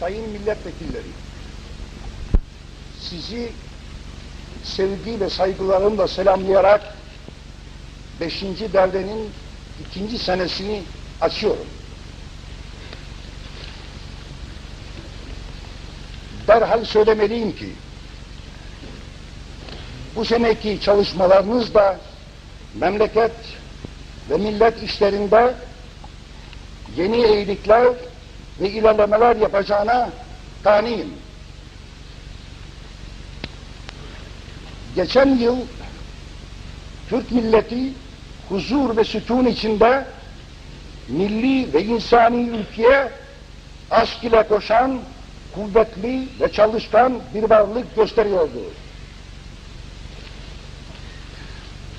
sayın milletvekilleri, sizi sevgi ve saygılarımla selamlayarak beşinci devrenin ikinci senesini açıyorum. Derhal söylemeliyim ki, bu seneki çalışmalarınız da memleket ve millet işlerinde yeni eğilikler ve ilerlemeler yapacağına kaniyim. Geçen yıl Türk milleti huzur ve sütun içinde milli ve insani ülkeye aşk ile koşan, kuvvetli ve çalışkan bir varlık gösteriyordu.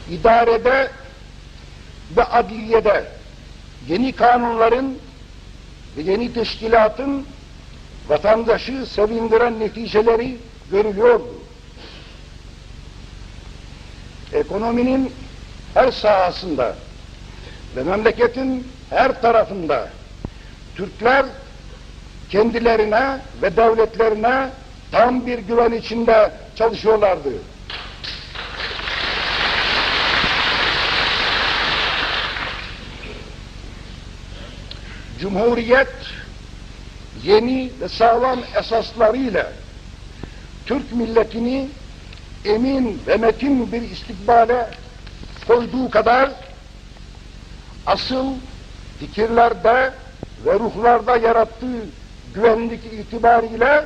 İdarede ve adliyede yeni kanunların ve yeni teşkilatın vatandaşı sevindiren neticeleri görülüyordu. Ekonominin her sahasında ve memleketin her tarafında Türkler kendilerine ve devletlerine tam bir güven içinde çalışıyorlardı. Cumhuriyet yeni ve sağlam esaslarıyla Türk milletini emin ve metin bir istikbale koyduğu kadar asıl fikirlerde ve ruhlarda yarattığı güvenlik itibariyle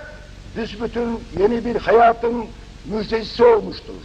büsbütün yeni bir hayatın müjdecisi olmuştur.